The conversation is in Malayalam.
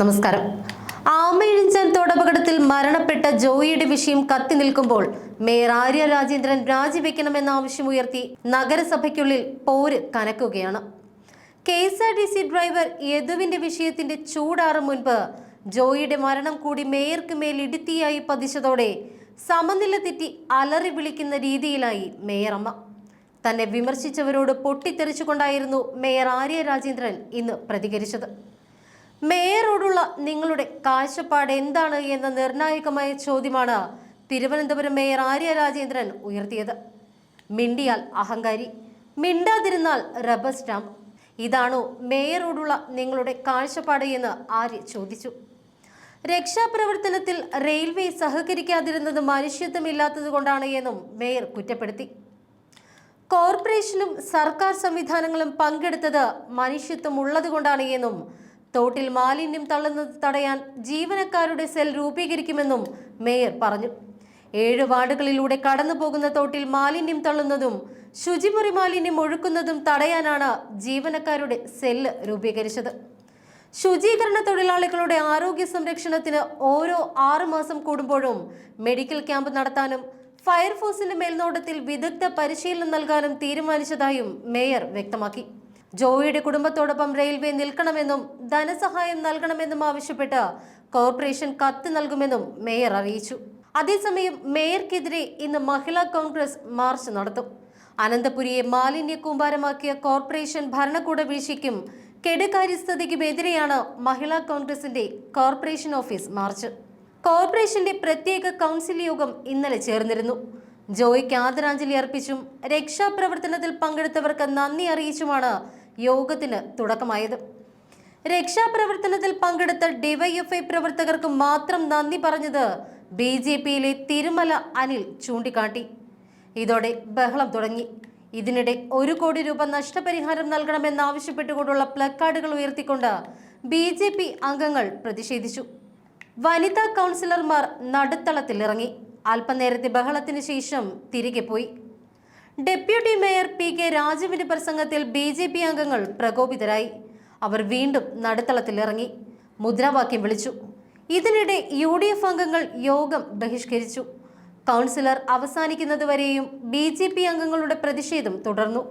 നമസ്കാരം. ആമയിഴിഞ്ചൻ തോടപകടത്തിൽ മരണപ്പെട്ട ജോയിയുടെ വിഷയം കത്തി നിൽക്കുമ്പോൾ മേയർ ആര്യ രാജേന്ദ്രൻ രാജിവെക്കണമെന്ന ആവശ്യം ഉയർത്തി നഗരസഭയ്ക്കുള്ളിൽ പോര് കനക്കുകയാണ്. K S R T C driver യദുവിന്റെ വിഷയത്തിന്റെ ചൂടാറും മുൻപ് ജോയിയുടെ മരണം കൂടി മേയർക്ക് മേൽ ഇടുത്തിയായി പതിച്ചതോടെ സമനില തെറ്റി അലറി വിളിക്കുന്ന രീതിയിലായി മേയർ അമ്മ തന്നെ വിമർശിച്ചവരോട് പൊട്ടിത്തെറിച്ചുകൊണ്ടായിരുന്നു മേയർ ആര്യ രാജേന്ദ്രൻ ഇന്ന് പ്രതികരിച്ചത്. മേയറോടുള്ള നിങ്ങളുടെ കാഴ്ചപ്പാട് എന്താണ് എന്ന നിർണായകമായ ചോദ്യമാണ് തിരുവനന്തപുരം മേയർ ആര്യ രാജേന്ദ്രൻ ഉയർത്തിയത്. മിണ്ടിയാൽ അഹങ്കാരി മിണ്ടാതിരുന്നാൽ റബ്ബർ സ്റ്റാമ്പ്. ഇതാണോ മേയറോടുള്ള നിങ്ങളുടെ കാഴ്ചപ്പാട് എന്ന് ആര്യ ചോദിച്ചു. രക്ഷാപ്രവർത്തനത്തിൽ റെയിൽവേ സഹകരിക്കാതിരുന്നത് മനുഷ്യത്വമില്ലാത്തത് കൊണ്ടാണ് എന്നും മേയർ കുറ്റപ്പെടുത്തി. കോർപ്പറേഷനും സർക്കാർ സംവിധാനങ്ങളും പങ്കെടുത്തത് മനുഷ്യത്വം ഉള്ളതുകൊണ്ടാണ് എന്നും തോട്ടിൽ മാലിന്യം തള്ളുന്നത് തടയാൻ ജീവനക്കാരുടെ സെൽ രൂപീകരിക്കുമെന്നും മേയർ പറഞ്ഞു. ഏഴ് വാർഡുകളിലൂടെ കടന്നു പോകുന്ന തോട്ടിൽ മാലിന്യം തള്ളുന്നതും ശുചിമുറി മാലിന്യം ഒഴുക്കുന്നതും തടയാനാണ് ജീവനക്കാരുടെ സെല്ല് രൂപീകരിച്ചത്. ശുചീകരണ തൊഴിലാളികളുടെ ആരോഗ്യ സംരക്ഷണത്തിന് ഓരോ ആറു മാസം കൂടുമ്പോഴും മെഡിക്കൽ ക്യാമ്പ് നടത്താനും ഫയർഫോഴ്സിന്റെ മേൽനോട്ടത്തിൽ വിദഗ്ധ പരിശീലനം നൽകാനും തീരുമാനിച്ചതായും മേയർ വ്യക്തമാക്കി. ജോയിയുടെ കുടുംബത്തോടൊപ്പം റെയിൽവേ നിൽക്കണമെന്നും ധനസഹായം നൽകണമെന്നും ആവശ്യപ്പെട്ട് കോർപ്പറേഷൻ കത്ത് നൽകുമെന്നും മേയർ അറിയിച്ചു. അതേസമയം മേയർക്കെതിരെ ഇന്ന് മഹിളാ കോൺഗ്രസ് മാർച്ച് നടത്തും. അനന്തപുരിയെ മാലിന്യ കൂമ്പാരമാക്കിയ കോർപ്പറേഷൻ ഭരണകൂട വീഴ്ചയ്ക്കും കെടുകാര്യസ്ഥതയ്ക്കുമെതിരെയാണ് മഹിളാ കോൺഗ്രസിന്റെ കോർപ്പറേഷൻ ഓഫീസ് മാർച്ച്. കോർപ്പറേഷന്റെ പ്രത്യേക കൗൺസിൽ യോഗം ഇന്നലെ ചേർന്നിരുന്നു. ജോയിക്ക് ആദരാഞ്ജലി അർപ്പിച്ചും രക്ഷാപ്രവർത്തനത്തിൽ പങ്കെടുത്തവർക്ക് നന്ദി അറിയിച്ചുമാണ് യോഗത്തിന് തുടക്കമായത്. രക്ഷാപ്രവർത്തനത്തിൽ പങ്കെടുത്ത ഡിവൈഎഫ്ഐ പ്രവർത്തകർക്ക് മാത്രം നന്ദി പറഞ്ഞത് ബി ജെ പിയിലെ തിരുമല അനിൽ ചൂണ്ടിക്കാട്ടി. ഇതോടെ ബഹളം തുടങ്ങി. ഇതിനിടെ ഒരു കോടി രൂപ നഷ്ടപരിഹാരം നൽകണമെന്നാവശ്യപ്പെട്ടുകൊണ്ടുള്ള പ്ലക്കാർഡുകൾ ഉയർത്തിക്കൊണ്ട് ബി ജെ പി അംഗങ്ങൾ പ്രതിഷേധിച്ചു. വനിതാ കൗൺസിലർമാർ നടുത്തളത്തിലിറങ്ങി. അല്പനേരത്തെ ബഹളത്തിന് ശേഷം തിരികെ പോയി. ഡെപ്യൂട്ടി മേയർ പി കെ രാജുവിന്റെ പ്രസംഗത്തിൽ ബി ജെ പി അംഗങ്ങൾ പ്രകോപിതരായി. അവർ വീണ്ടും നടുത്തളത്തിലിറങ്ങി മുദ്രാവാക്യം വിളിച്ചു. ഇതിനിടെ യു ഡി എഫ് അംഗങ്ങൾ യോഗം ബഹിഷ്കരിച്ചു. കൗൺസിലർ അവസാനിക്കുന്നതുവരെയും ബി ജെ പി അംഗങ്ങളുടെ പ്രതിഷേധം തുടർന്നു.